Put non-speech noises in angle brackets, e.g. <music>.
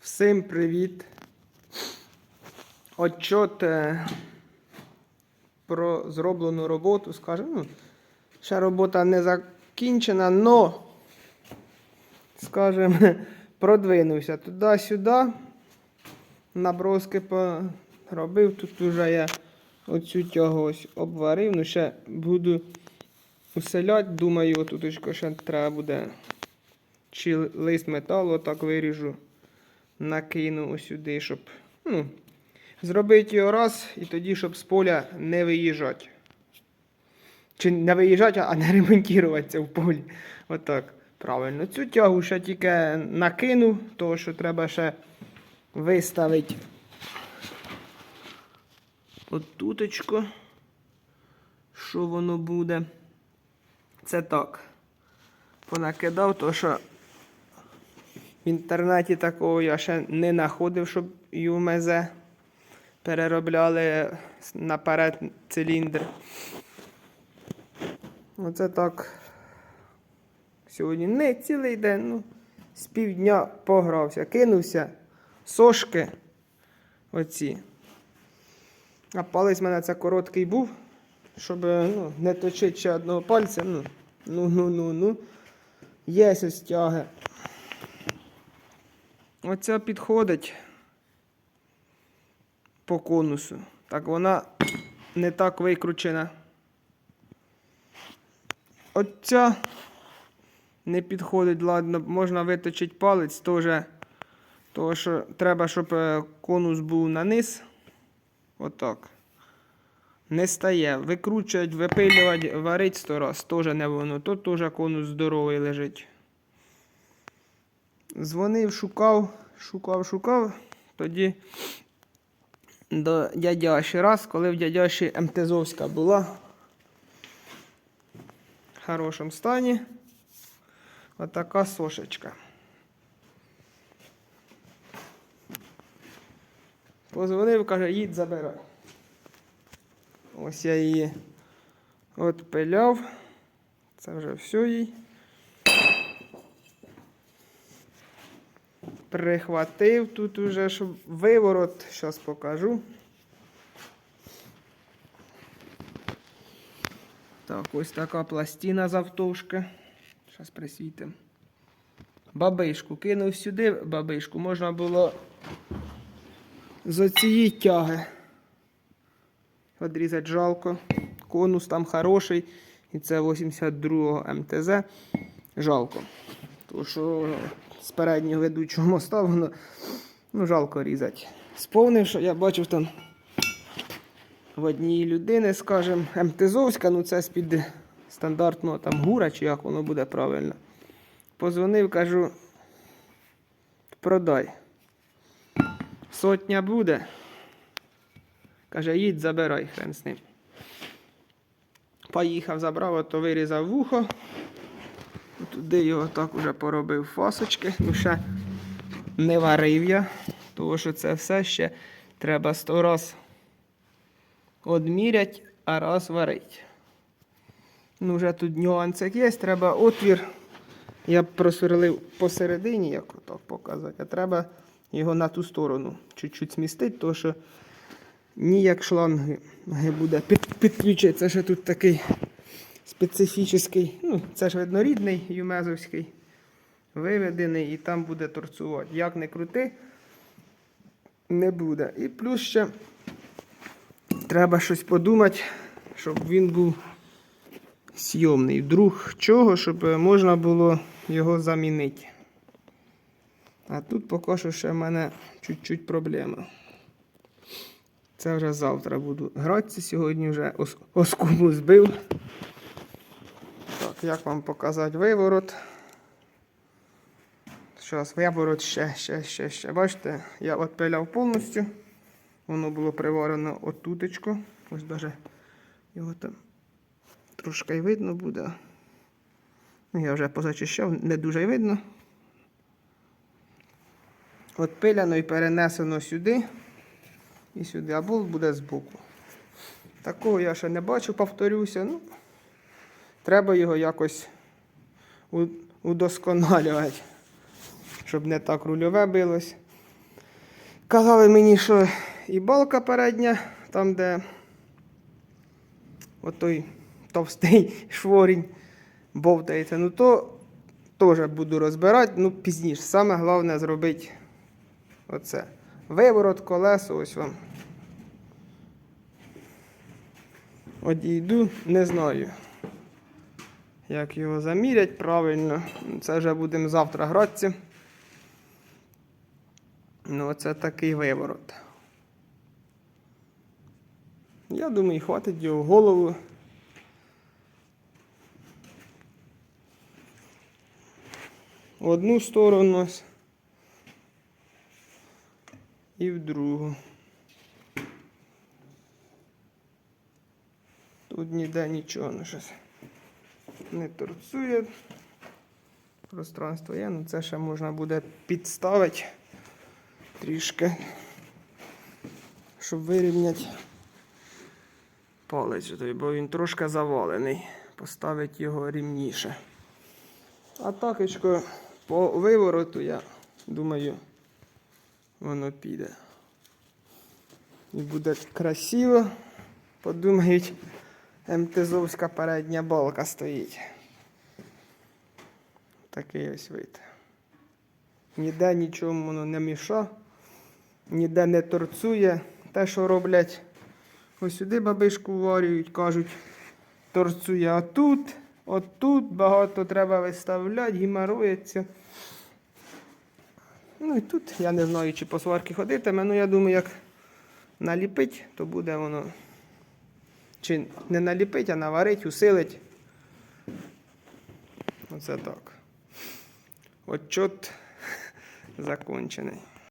Всім привіт. Отчот про зроблену роботу, скажімо. Ну, ще робота не закінчена, но, скажімо, <laughs> продвинувся туди-сюди. Наброски поробив. Тут вже я оцю тягу ось обварив. Ну, ще буду уселяти. Думаю, тут ще треба буде чи лист металу, отак виріжу накину сюди, щоб ну, зробити його раз і тоді, щоб з поля не виїжджати. Чи не виїжджати, а не ремонтуватися в полі. Отак. Правильно. Цю тягу ще тільки накину, тому що треба ще виставити отуточку. Що воно буде? Це так. Понакидав, то що в інтернеті такого я ще не знаходив, щоб ЮМЗ переробляли наперед циліндр. Оце так. Сьогодні не цілий день, ну, з півдня погрався, кинувся, сошки оці. А палець в мене це короткий був, щоб ну, не точити ще одного пальця. Ну, ну, ну, ну, ну. Є ось тяги. Оця підходить по конусу. Так вона не так викручена. Оця не підходить, ладно, можна виточити палець теж. Тому що треба, щоб е, конус був на низ. Отак. Не стає. Викручувати, випилювати, варить сто раз. Теж не воно. Тут теж конус здоровий лежить. Дзвонив, шукав, шукав, шукав. Тоді до дядяші раз, коли в дядяші МТЗовська була в хорошому стані. Отака сошечка. Позвонив, каже, їдь забирай. Ось я її отпиляв. Це вже все їй. Прихватив тут уже, щоб виворот, зараз покажу. Так, ось така пластина завтовшки. Зараз присвітимо. Бабишку кинув сюди, бабишку можна було з оцієї тяги. Одрізати жалко. Конус там хороший. І це 82-го МТЗ. Жалко. Тому що з переднього ведучого моста воно ну, жалко різати. Сповнив, що я бачив там в одній людини, скажімо, МТЗовська, ну це з-під стандартного там гура, чи як воно буде правильно. Позвонив, кажу, продай. Сотня буде. Каже, їдь, забирай хрен з ним. Поїхав, забрав, то вирізав вухо. Туди його так уже поробив фасочки. Ну, ще не варив я, тому що це все ще треба сто раз одмірять, а раз варить. Ну, вже тут нюансик є, треба отвір. Я просверлив посередині, як отак показати, а треба його на ту сторону чуть-чуть змістити, тому що ніяк шланги буде під, підключити. Це ще тут такий специфічний, ну, це ж видно рідний юмезовський, виведений і там буде торцувати. Як не крути, не буде. І плюс ще треба щось подумати, щоб він був сйомний. Вдруг чого, щоб можна було його замінити. А тут поки що ще в мене чуть-чуть проблема. Це вже завтра буду гратися. Сьогодні вже ос- оскому збив. Так, як вам показати виворот? Зараз виворот ще, ще, ще, ще. Бачите, я відпиляв повністю. Воно було приварено отутечко. Ось даже його там трошки й видно буде. Ну, Я вже позачищав, не дуже й видно. Отпиляно і перенесено сюди і сюди, а буде збоку. Такого я ще не бачу, повторюся. Ну, треба його якось удосконалювати, щоб не так рульове билось. Казали мені, що і балка передня, там, де отой товстий шворінь бовтається, ну то теж буду розбирати, ну пізніше. Саме головне зробити оце. Виворот, колесо, ось вам. Одійду, не знаю, як його замірять правильно. Це вже будемо завтра гратися. Ну, оце такий виворот. Я думаю, хватить його голову. В одну сторону і в другу. Тут ніде нічого не щось не торцує. Пространство є, ну це ще можна буде підставити трішки, щоб вирівняти палець, бо він трошки завалений. Поставити його рівніше. А такочко по вивороту, я думаю, воно піде. І буде красиво. Подумають, МТЗовська передня балка стоїть. Такий ось вид. Ніде нічому воно не міша, ніде не торцує. Те, що роблять, ось сюди бабишку варюють, кажуть, торцує а тут, отут багато треба виставляти, гімарується. Ну і тут я не знаю, чи по сварки ходитиме, ну я думаю, як наліпить, то буде воно. Чи не наліпить, а наварить, усилить. Оце так. Отчот <laughs> закончений.